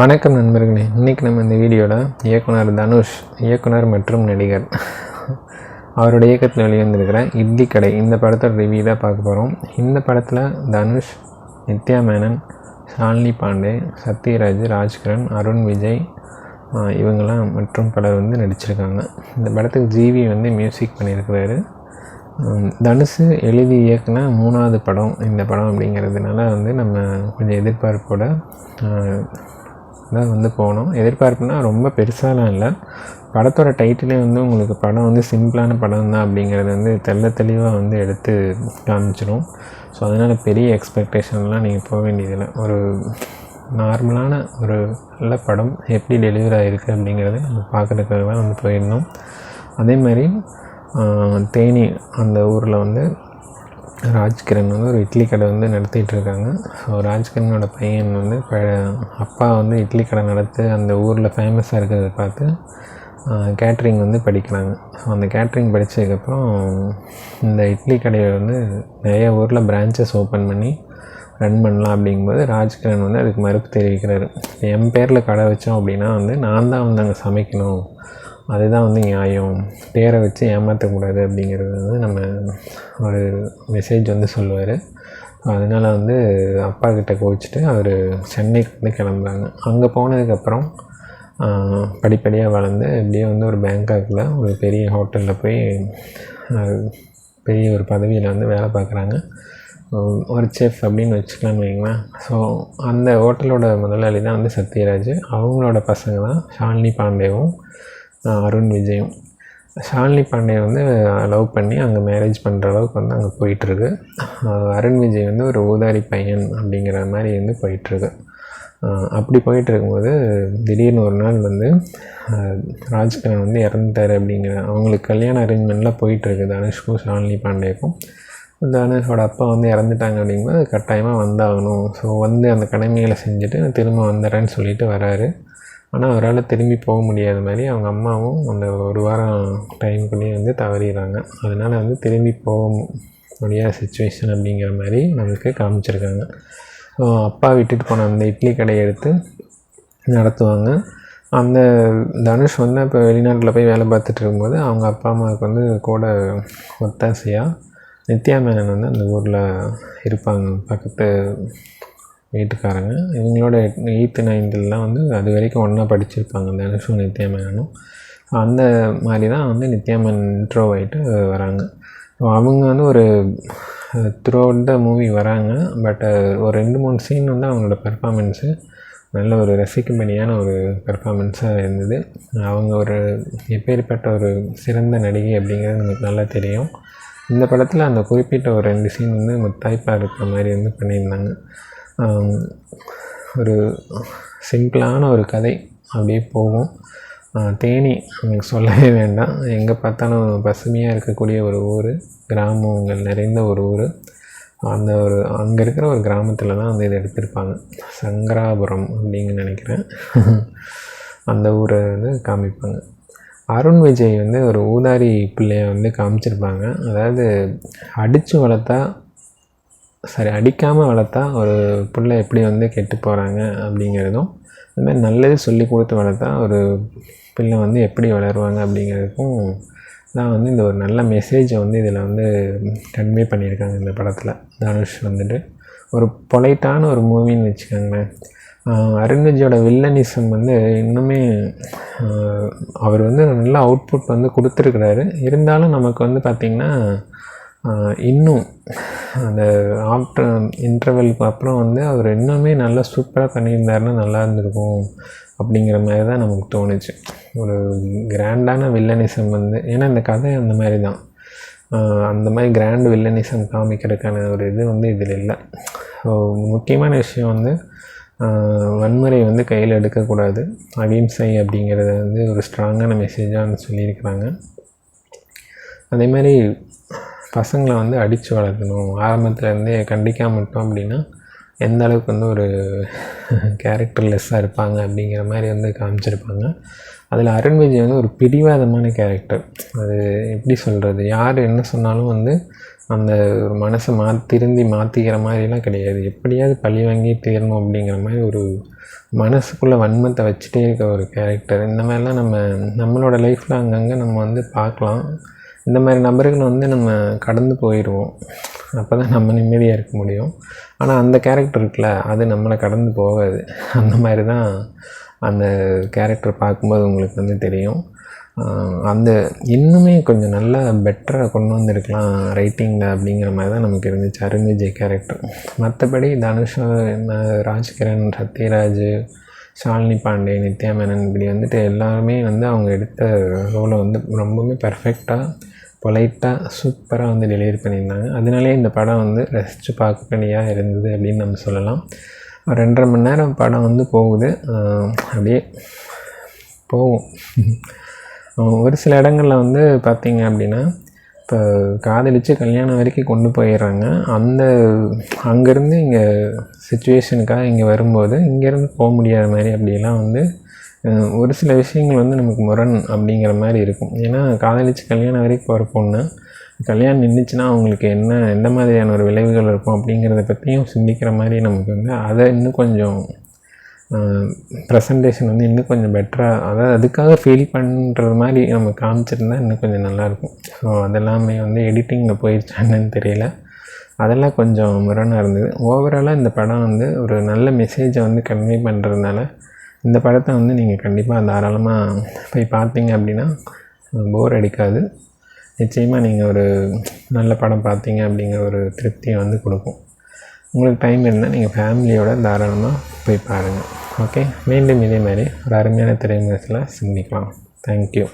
வணக்கம் நண்பர்களே. இன்றைக்கி நம்ம இந்த வீடியோவில் இயக்குனர் தனுஷ் இயக்குனர் மற்றும் நடிகர் அவருடைய இயக்கத்தில் வெளிவந்திருக்கிற இட்லி கடை. இந்த படத்தோட ரிவ்யூ தான் பார்க்க போகிறோம் இந்த படத்தில் தனுஷ் நித்யா மேனன் ஷாலினி பாண்டே சத்யராஜ் ராஜ்கிரண் அருண் விஜய் இவங்கெல்லாம் மற்றும் பலர் வந்து நடிச்சிருக்காங்க. இந்த படத்துக்கு ஜிவி வந்து மியூசிக் பண்ணியிருக்கிறாரு. தனுஷ் எழுதி இயக்குன மூணாவது படம் இந்த படம் அப்படிங்கிறதுனால வந்து நம்ம கொஞ்சம் எதிர்பார்ப்போட தான் வந்து போனோம் எதிர்பார்ப்புனா ரொம்ப பெருசாலாம் இல்லை. படத்தோட டைட்டிலே வந்து உங்களுக்கு படம் வந்து சிம்பிளான படம் தான் அப்படிங்கிறது வந்து தெள்ள தெளிவாக வந்து எடுத்து காமிச்சிடும் ஸோ அதனால் பெரிய எக்ஸ்பெக்டேஷன்லாம் நீங்கள் போக வேண்டியதில்லை. ஒரு நார்மலான ஒரு நல்ல படம் எப்படி டெலிவரி ஆகிருக்கு அப்படிங்கிறத நம்ம பார்க்குறதுக்காக தான் வந்து போயிருந்தோம். அதே மாதிரி தேனி அந்த ஊரில் வந்து ராஜ்கிரண் வந்து ஒரு இட்லி கடை வந்து நடத்திட்டு இருக்காங்க. ஸோ ராஜ்கிரனோட பையன் வந்து ப அப்பா வந்து இட்லி கடை நடத்து அந்த ஊரில் ஃபேமஸாக இருக்கிறத பார்த்து கேட்ரிங் வந்து படிக்கிறாங்க. ஸோ அந்த கேட்ரிங் படித்ததுக்கப்புறம் இந்த இட்லி கடையை வந்து நிறைய ஊரில் பிரான்ச்சஸ் ஓப்பன் பண்ணி ரன் பண்ணலாம் அப்படிங்கும்போது ராஜ்கிரண் வந்து அதுக்கு மறுப்பு தெரிவிக்கிறாரு. என் பேரில் கடை வச்சோம் அப்படின்னா வந்து நான் தான் வந்து அங்கே சமைக்கணும். அதுதான் வந்து நியாயம். பேரை வச்சு ஏமாற்றக்கூடாது அப்படிங்கிறது வந்து நம்ம ஒரு மெசேஜ் வந்து சொல்லுவார். அதனால் வந்து அப்பா கிட்ட கோவிச்சிட்டு அவர் சென்னைக்கு வந்து கிளம்புறாங்க. அங்கே போனதுக்கப்புறம் படிப்படியாக வளர்ந்து இப்படியே வந்து ஒரு பேங்காக்கில் ஒரு பெரிய ஹோட்டலில் போய் பெரிய ஒரு பதவியில் வந்து வேலை பார்க்குறாங்க. ஒரு செஃப் அப்படின்னு வச்சுக்கலாம்னு வைங்களேன். ஸோ அந்த ஹோட்டலோட முதலாளி தான் வந்து சத்யராஜ். அவங்களோட பசங்க தான் ஷாலினி பாண்டேவும். அருண் விஜயும். ஷாலினி பாண்டே வந்து லவ் பண்ணி அங்கே மேரேஜ் பண்ணுற அளவுக்கு வந்து அங்கே போயிட்டுருக்கு. அருண் விஜய் வந்து ஒரு ஊதாரி பையன் அப்படிங்கிற மாதிரி வந்து போயிட்டுருக்கு. அப்படி போயிட்டு இருக்கும்போது திடீர்னு ஒரு நாள் வந்து ராஜ்கிரண் வந்து இறந்துட்டார் அப்படிங்கிற அவங்களுக்கு கல்யாண அரேஞ்ச்மெண்ட்லாம் போயிட்டுருக்கு தனுஷ்க்கும் ஷாலினி பாண்டேக்கும் தனுஷோட அப்பா வந்து இறந்துட்டாங்க அப்படிங்கும்போது கட்டாயமாக வந்தாகணும். ஸோ வந்து அந்த கடமைகளை செஞ்சுட்டு திரும்ப வந்துடுறேன்னு சொல்லிட்டு வராரு. ஆனால் அவரால் திரும்பி போக முடியாத மாதிரி அவங்க அம்மாவும் அந்த ஒரு வாரம் டைமுக்குள்ளேயே வந்து தவறிடுறாங்க. அதனால் வந்து திரும்பி போக முடியாத சுச்சுவேஷன் அப்படிங்கிற மாதிரி நமக்கு காமிச்சிருக்காங்க. ஸோ அப்பா விட்டுட்டு போன அந்த இட்லி கடையை எடுத்து நடத்துவாங்க. அந்த தனுஷ் வந்து இப்போ வெளிநாட்டில் போய் வேலை பார்த்துட்டு இருக்கும்போது அவங்க அப்பா அம்மாவுக்கு வந்து கூட ஒத்தாசையாக நித்யா மேனன் வந்து அந்த ஊரில் இருப்பாங்க. பக்கத்து வீட்டுக்காரங்க. இவங்களோட எயித்து நைன்த்துலலாம் வந்து அது வரைக்கும் ஒன்றா படிச்சிருப்பாங்க. தனுஷும் நித்யாமேனும் அந்த மாதிரி தான் வந்து நித்யாமன் இன்ட்ரோ ஆகிட்டு வராங்க. அவங்க வந்து ஒரு த்ரூ அவுட் த மூவி வராங்க. பட் ஒரு ரெண்டு மூணு சீன் வந்து அவங்களோட பெர்ஃபார்மன்ஸு நல்ல ஒரு ரசிக்கும்படியான ஒரு பெர்ஃபார்மன்ஸாக இருந்தது. அவங்க ஒரு எப்பேற்பட்ட ஒரு சிறந்த நடிகை அப்படிங்கிறது நமக்கு நல்லா தெரியும். இந்த படத்தில் அந்த குறிப்பிட்ட ஒரு ரெண்டு சீன் வந்து முத்தாய்ப்பாக இருக்கிற மாதிரி வந்து பண்ணியிருந்தாங்க. ஒரு சிம்பிளான ஒரு கதை அப்படியே போகும். தேனி உங்களுக்கு சொல்லவே வேண்டாம். எங்கே பார்த்தாலும் பசுமையாக இருக்கக்கூடிய ஒரு ஊர் கிராமங்கள் நிறைந்த ஒரு ஊர். அந்த ஒரு அங்கே இருக்கிற ஒரு கிராமத்தில் தான் வந்து இதை எடுத்திருப்பாங்க. சங்கராபுரம் அப்படின்னு நினைக்கிறேன். அந்த ஊரை வந்து காமிப்பாங்க. அருண் விஜய் வந்து ஒரு ஊதாரி பிள்ளையை வந்து காமிச்சிருப்பாங்க. அதாவது அடித்து வளர்த்தா சரி அடிக்காமல் வளர்த்தா ஒரு பிள்ளை எப்படி வந்து கெட்டு போகிறாங்க அப்படிங்கிறதும் அது மாதிரி நல்லது சொல்லி கொடுத்து வளர்த்தா ஒரு பிள்ளை வந்து எப்படி வளருவாங்க அப்படிங்கிறதுக்கும் தான் வந்து இந்த ஒரு நல்ல மெசேஜை வந்து இதில் வந்து கன்வே பண்ணியிருக்காங்க இந்த படத்தில். தனுஷ் வந்துட்டு ஒரு பொலைட்டான ஒரு மூவின்னு வச்சுக்கோங்களேன். அருண்ஜியோட வில்லனிசம் வந்து இன்னுமே அவர் வந்து நல்ல அவுட்புட் வந்து கொடுத்துருக்குறாரு. இருந்தாலும் நமக்கு வந்து பார்த்திங்கன்னா இன்னும் அந்த ஆஃப்டர் இன்டர்வெலுக்கு அப்புறம் வந்து அவர் இன்னுமே நல்லா சூப்பராக பண்ணியிருந்தாருன்னா நல்லா இருந்திருக்கும் அப்படிங்கிற மாதிரி தான் நமக்கு தோணுச்சு. ஒரு கிராண்டான வில்லனிசம் வந்து ஏன்னா இந்த கதை அந்த மாதிரி தான். அந்த மாதிரி கிராண்ட் வில்லனிசம் காமிக்கிறதுக்கான ஒரு இது வந்து இதில் இல்லை. ஸோ முக்கியமான விஷயம் வந்து வன்முறை வந்து கையில் எடுக்கக்கூடாது. அகிம்சை அப்படிங்கிறத வந்து ஒரு ஸ்ட்ராங்கான மெசேஜாக வந்து சொல்லியிருக்கிறாங்க. அதே மாதிரி பசங்களை வந்து அடித்து வளர்க்கணும். ஆரம்பத்துலேருந்தே கண்டிக்காம விட்டோம் அப்படின்னா எந்த அளவுக்கு வந்து ஒரு கேரக்டர்லெஸ்ஸாக இருப்பாங்க அப்படிங்கிற மாதிரி வந்து காமிச்சிருப்பாங்க. அதில் அருண் விஜய் வந்து ஒரு பிடிவாதமான கேரக்டர் அது எப்படி சொல்கிறது யார் என்ன சொன்னாலும் வந்து அந்த ஒரு மனசை மா திருந்தி மாற்றிக்கிற மாதிரிலாம் கிடையாது. எப்படியாவது பழி வாங்கி தீரணும் அப்படிங்கிற மாதிரி ஒரு மனசுக்குள்ளே வன்மத்தை வச்சுட்டே இருக்க ஒரு கேரக்டர் இந்த மாதிரிலாம் நம்ம நம்மளோட லைஃப்பில் அங்கங்கே நம்ம வந்து பார்க்கலாம். இந்த மாதிரி நபர்கள் வந்து நம்ம கடந்து போயிடுவோம். அப்போ தான் நம்ம நிம்மதியாக இருக்க முடியும். ஆனால் அந்த கேரக்டர் இருக்குல்ல அது நம்மளை கடந்து போகாது. அந்த மாதிரி தான் அந்த கேரக்டர் பார்க்கும்போது உங்களுக்கு வந்து தெரியும். அந்த இன்னுமே கொஞ்சம் நல்லா பெட்டராக கொண்டு வந்திருக்கலாம் ரைட்டிங்கில் அப்படிங்கிற மாதிரி தான் நமக்கு இருந்துச்சு அருண் விஜய் கேரக்டர் மற்றபடி தனுஷ் ராஜ்கிரண் சத்யராஜ் ஷாலினி பாண்டே நித்யா மேனன் இப்படி வந்துட்டு எல்லாருமே வந்து அவங்க எடுத்த ரோலை வந்து ரொம்பவுமே பர்ஃபெக்டாக பொலைட்டாக சூப்பராக வந்து டெலிவரி பண்ணியிருந்தாங்க. அதனாலே இந்த படம் வந்து ரசித்து பார்க்கக்கூடியாக இருந்தது அப்படின்னு நம்ம சொல்லலாம். ஒரு ரெண்டரை மணி நேரம் படம் வந்து போகுது. அப்படியே போகும். ஒரு சில இடங்களில் வந்து பார்த்திங்க அப்படின்னா இப்போ காதலித்து கல்யாணம் வரைக்கும் கொண்டு போயிடுறாங்க. அந்த அங்கேருந்து இங்கே சுச்சுவேஷனுக்காக இங்கே வரும்போது இங்கேருந்து போக முடியாத மாதிரி அப்படிலாம் வந்து ஒரு சில விஷயங்கள் வந்து நமக்கு முரண் அப்படிங்கிற மாதிரி இருக்கும். ஏன்னா காதலிச்சு கல்யாணம் வரைக்கும் போகிற பொண்ணு கல்யாணம் நின்றுச்சுன்னா அவங்களுக்கு என்ன எந்த மாதிரியான ஒரு விளைவுகள் இருக்கும் அப்படிங்கிறத பற்றியும் சிந்திக்கிற மாதிரி நமக்கு வந்து அதை இன்னும் கொஞ்சம் ப்ரெசன்டேஷன் வந்து இன்னும் கொஞ்சம் பெட்டராக அதாவது அதுக்காக ஃபீல் பண்ணுறது மாதிரி நம்ம காமிச்சிருந்தா இன்னும் கொஞ்சம் நல்லாயிருக்கும் ஸோ அதெல்லாமே வந்து எடிட்டிங்கில் போயிடுச்சான்னு தெரியல. அதெல்லாம் கொஞ்சம் முரணாக இருந்தது. ஓவராலாக இந்த படம் வந்து ஒரு நல்ல மெசேஜை வந்து கன்வே பண்ணுறதுனால இந்த படத்தை வந்து நீங்கள் கண்டிப்பாக தாராளமாக போய் பார்த்தீங்க அப்படின்னா போர் அடிக்காது. நிச்சயமாக நீங்கள் ஒரு நல்ல படம் பார்த்தீங்க அப்படிங்கிற ஒரு திருப்தியை வந்து கொடுக்கும். உங்களுக்கு டைம் இருந்தால் நீங்கள் ஃபேமிலியோட தாராளமாக போய் பாருங்கள் ஓகே மீண்டும் இதே மாதிரி ஒரு அருமையான திரைமுகத்தில் சந்திக்கலாம். தேங்க்யூ